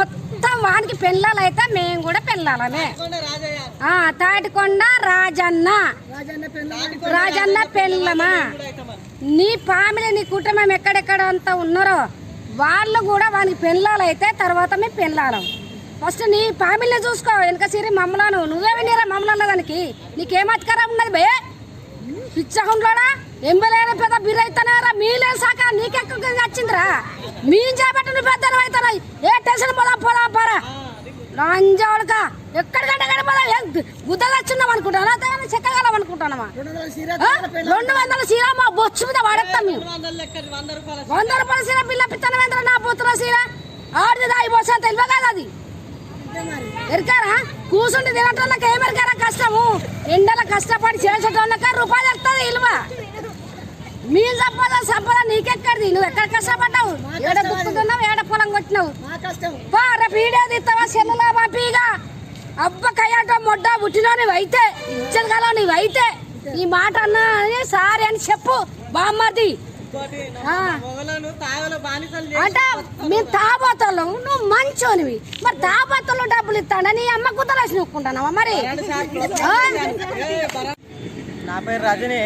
మొత్తం వానికి పెళ్ళాలు అయితే మేము కూడా పెళ్ళాలమే ఆ, తాటికొండ రాజన్న. రాజన్న పెళ్ళమా? నీ ఫ్యామిలీ నీ కుటుంబం ఎక్కడెక్కడ అంతా ఉన్నారో వాళ్ళు కూడా వానికి పెళ్ళాలు అయితే తర్వాత మేము పెళ్ళాలం ఫస్ట్ నీ ఫ్యామిలీ చూసుకో వెనక సిరి మమ్మలను. నువ్వేమి నీరా మమ్మల్ని దానికి? నీకేం అధికారం ఉన్నది బే? పిచ్చకుండా ఎంబలేని పెద్ద బిర్ర మీలే సాక నీకెక్కడ వచ్చిందిరా? మీ చేపట్టి నువ్వు అవుతారా టెన్షన్ పోదా పోదా పోరా. లంజావులక ఎక్కడికంటే ఎక్కడ పోదా. గుద్దలు వచ్చిందాం అనుకుంటానా చెక్కగలం అనుకుంటానమా ఆ? రెండు వందల సీర మా బొచ్చు మీద వాడేస్తాం మేము. వంద రూపాయల సీర పిల్ల పిత్తనవేంద్ర నా పుత్ర సీర ఆడిది దాయి పోసా తెలివ కాదు అది? ఎరకారా? కూర్చుండి తినటోళ్ళకి ఏం ఎరకారా కష్టము? ఎండల కష్టపడి చేసేటోళ్ళకి రూపాయలు వస్తుంది ఇలువ. మీ సంపద సంపద నీకెక్కడిది? నువ్వు ఎక్కడ కష్టపడ్డావు? ఏడ దుక్కుతున్నావు? ఏడ పొలం కొట్టినావు? రేపు వీడియో తీస్తావా? సెల్లులో పంపిగా అబ్బ కయ్యాటో మొడ్డ పుట్టినో నీవు అయితే ఇచ్చగలవు నీవు అయితే ఈ మాట అన్నా అని సారీ అని చెప్పు బామ్మది. అంటే మేము తాబోతలు నువ్వు మంచోనివి. మరి తాబోతలు డబ్బులు ఇస్తాడా నీ అమ్మ కుదలేసి నొక్కుంటున్నావా మరి? నా పేరు రజని.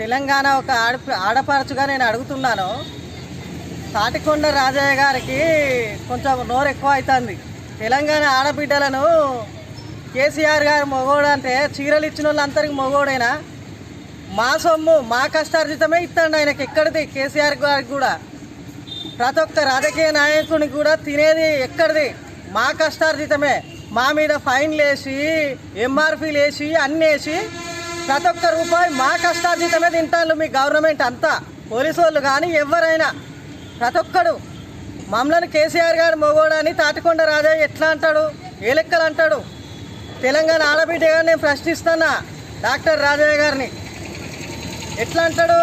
తెలంగాణ ఒక ఆడ ఆడపరచుగా నేను అడుగుతున్నాను. తాటికొండ రాజయ్య గారికి కొంచెం నోరు ఎక్కువ అవుతుంది తెలంగాణ ఆడబిడ్డలను కేసీఆర్ గారు మొగోడు అంటే చీరలు ఇచ్చిన వాళ్ళందరికి మొగోడైనా? మా సొమ్ము మా కష్టార్జితమే ఇస్తాడు ఆయనకి ఎక్కడిది కేసీఆర్ గారికి కూడా. ప్రతి ఒక్క రాజకీయ నాయకుడికి కూడా తినేది ఎక్కడిది? మా కష్టార్జితమే. మా మీద ఫైన్లు వేసి ఎంఆర్పీలు వేసి అన్నీ వేసి ప్రతి ఒక్క రూపాయి మా కష్టార్జితమే తింటాను మీ గవర్నమెంట్ అంతా. పోలీసు వాళ్ళు కానీ ఎవరైనా ప్రతి ఒక్కడు మమ్మల్ని కేసీఆర్ గారు మొగోడని తాటికొండ రాజయ్య ఎట్లా అంటాడు? ఏ లెక్కలు అంటాడు? తెలంగాణ ఆడబిడ్డగా నేను ప్రశ్నిస్తున్నా డాక్టర్ రాజయ్య గారిని. ఎట్లా అంటాడు?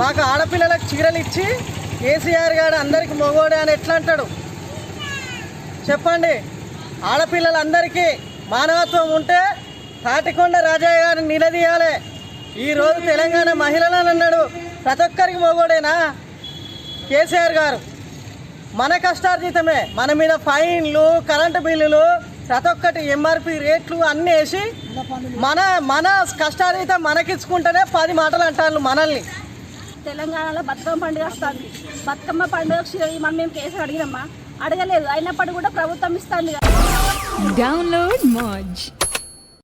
మాకు ఆడపిల్లలకు చీరలు ఇచ్చి కేసీఆర్ గారు అందరికి మొగోడే అని ఎట్లా అంటాడు? చెప్పండి. ఆడపిల్లలందరికీ మానవత్వం ఉంటే తాటికొండ రాజయ్య గారిని నిలదీయాలి. ఈరోజు తెలంగాణ మహిళలను అన్నాడు. ప్రతి ఒక్కరికి మొగోడేనా? కేసీఆర్ గారు. మన కష్టార్జితమే. మన మీద ఫైన్లు కరెంటు బిల్లులు ప్రతి ఒక్కటి ఎంఆర్పి రేట్లు అన్నీ వేసి మన మన కష్టార్జితం మనకిచ్చుకుంటేనే పది మాటలు అంటారు మనల్ని. తెలంగాణలో బతుకమ్మ పండుగ వస్తుంది. బతుకమ్మ పండుగ మనం మేము కేసు అడిగినమ్మా అడగలేదు. అయినప్పటికీ కూడా ప్రభుత్వం ఇస్తుంది Download Moj.